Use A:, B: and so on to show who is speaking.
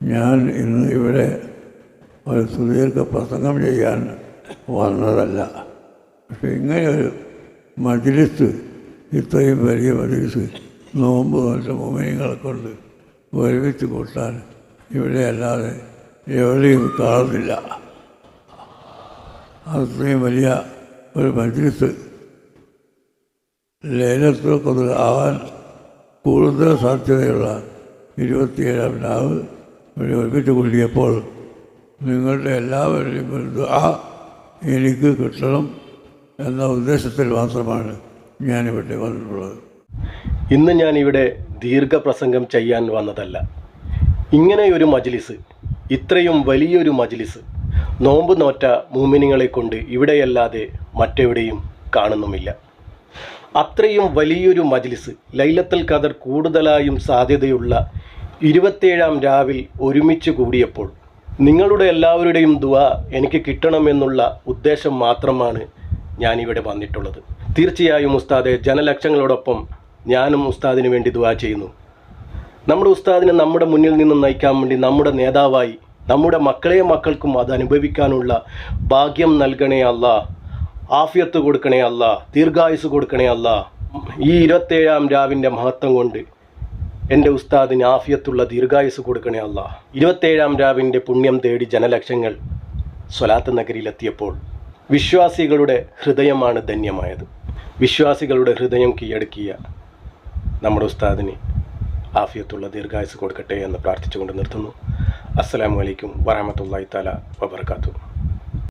A: ഞാൻ ഇന്ന് ഇവിടെ ഒരു സുദീർഘ പ്രസംഗം ചെയ്യാൻ വന്നതല്ല. പക്ഷെ ഇങ്ങനെ ഒരു മജിലിസ് ഇത്രയും വലിയ മജിലിസ് നോമ്പ് നോറ്റ മുമനികളെ ഒരുമിച്ച് കൂട്ടാൻ ഇവിടെ അല്ലാതെ എവിടെയും കാണുന്നില്ല. അത്രയും വലിയ ഒരു മജിലിസ് ലേലത്തിൽ ആവാൻ കൂടുതൽ സാധ്യതയുള്ള ഇരുപത്തിയേഴാം രാവ് ഇവിടെ ഒരുമിച്ച് കൂടിയപ്പോൾ നിങ്ങളുടെ എല്ലാവരുടെയും ഒരു ദുആ എനിക്ക് കിട്ടണം എന്ന ഉദ്ദേശത്തിൽ മാത്രമാണ് ഞാനിവിടെ വന്നിട്ടുള്ളത്.
B: ഇന്ന് ഞാനിവിടെ ദീർഘപ്രസംഗം ചെയ്യാൻ വന്നതല്ല. ഇങ്ങനെയൊരു മജ്ലിസ് ഇത്രയും വലിയൊരു മജ്ലിസ് നോമ്പ് നോറ്റ മൂമിനിങ്ങളെ കൊണ്ട് ഇവിടെയല്ലാതെ മറ്റെവിടെയും കാണുന്നുമില്ല. അത്രയും വലിയൊരു മജ്ലിസ് ലൈലത്തൽ ഖദർ കൂടുതലായും സാധ്യതയുള്ള ഇരുപത്തേഴാം രാവിൽ ഒരുമിച്ച് കൂടിയപ്പോൾ നിങ്ങളുടെ എല്ലാവരുടെയും ദുആ എനിക്ക് കിട്ടണമെന്നുള്ള ഉദ്ദേശം മാത്രമാണ് ഞാനിവിടെ വന്നിട്ടുള്ളത്. തീർച്ചയായും ഉസ്താദെ ജനലക്ഷങ്ങളോടൊപ്പം ഞാനും ഉസ്താദിന് വേണ്ടി ദുആ ചെയ്യുന്നു. നമ്മുടെ ഉസ്താദിനെ നമ്മുടെ മുന്നിൽ നിന്നും നയിക്കാൻ വേണ്ടി നമ്മുടെ നേതാവായി നമ്മുടെ മക്കളെ മക്കൾക്കും അത് അനുഭവിക്കാനുള്ള ഭാഗ്യം നൽകണേ അല്ല ആഫിയത്ത് കൊടുക്കണേ അല്ല ദീർഘായുസ് കൊടുക്കണേ അല്ല ഈ ഇരുപത്തേഴാം രാവിന്റെ മഹത്വം കൊണ്ട് എന്റെ ഉസ്താദിന് ആഫിയത്തുള്ള ദീർഘായുസ് കൊടുക്കണേ അല്ല ഇരുപത്തേഴാം രാവിന്റെ പുണ്യം തേടി ജനലക്ഷങ്ങൾ സ്വലാത്ത് നഗരിയിലെത്തിയപ്പോൾ വിശ്വാസികളുടെ ഹൃദയമാണ് ധന്യമായത്. വിശ്വാസികളുടെ ഹൃദയം കീഴടക്കിയ നമ്മുടെ ഉസ്താദിന് ആഫിയത്തുള്ള ദീർഘായുസ് കൊടുക്കട്ടെ എന്ന് പ്രാർത്ഥിച്ചുകൊണ്ട് നിർത്തുന്നു. അസ്സാം അലൈക്കും വറഹമത്തല്ലാഹി തല വബർക്കാത്തു